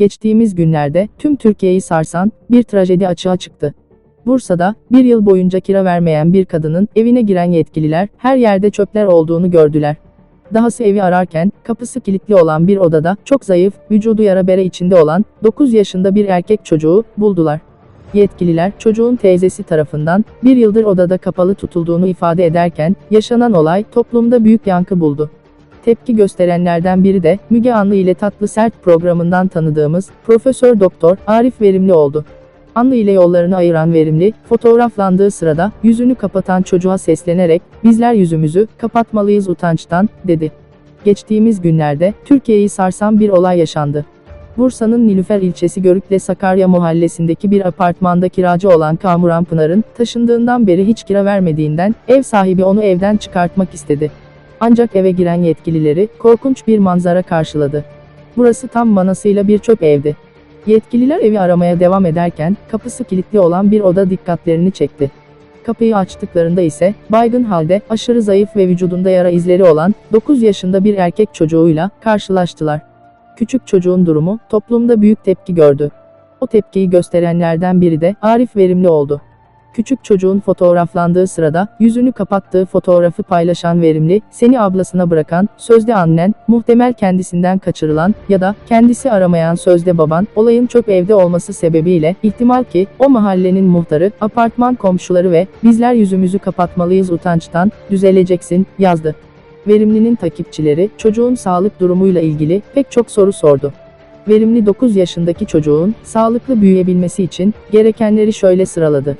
Geçtiğimiz günlerde tüm Türkiye'yi sarsan bir trajedi açığa çıktı. Bursa'da bir yıl boyunca kira vermeyen bir kadının evine giren yetkililer her yerde çöpler olduğunu gördüler. Dahası evi ararken kapısı kilitli olan bir odada çok zayıf, vücudu yara bere içinde olan 9 yaşında bir erkek çocuğu buldular. Yetkililer çocuğun teyzesi tarafından bir yıldır odada kapalı tutulduğunu ifade ederken yaşanan olay toplumda büyük yankı buldu. Tepki gösterenlerden biri de Müge Anlı ile Tatlı Sert programından tanıdığımız Profesör Doktor Arif Verimli oldu. Anlı ile yollarını ayıran Verimli, fotoğraflandığı sırada yüzünü kapatan çocuğa seslenerek "Bizler yüzümüzü kapatmalıyız utançtan." dedi. Geçtiğimiz günlerde Türkiye'yi sarsan bir olay yaşandı. Bursa'nın Nilüfer ilçesi Görükle Sakarya mahallesindeki bir apartmanda kiracı olan Kamuran Pınar'ın taşındığından beri hiç kira vermediğinden ev sahibi onu evden çıkartmak istedi. Ancak eve giren yetkilileri korkunç bir manzara karşıladı. Burası tam manasıyla bir çöp evdi. Yetkililer evi aramaya devam ederken kapısı kilitli olan bir oda dikkatlerini çekti. Kapıyı açtıklarında ise baygın halde aşırı zayıf ve vücudunda yara izleri olan 9 yaşında bir erkek çocuğuyla karşılaştılar. Küçük çocuğun durumu toplumda büyük tepki gördü. O tepkiyi gösterenlerden biri de Arif Verimli oldu. Küçük çocuğun fotoğraflandığı sırada yüzünü kapattığı fotoğrafı paylaşan Verimli, seni ablasına bırakan, sözde annen, muhtemel kendisinden kaçırılan ya da kendisi aramayan sözde baban, olayın çöp evde olması sebebiyle ihtimal ki o mahallenin muhtarı, apartman komşuları ve bizler yüzümüzü kapatmalıyız utançtan, düzeleceksin, yazdı. Verimlinin takipçileri çocuğun sağlık durumuyla ilgili pek çok soru sordu. Verimli 9 yaşındaki çocuğun sağlıklı büyüyebilmesi için gerekenleri şöyle sıraladı.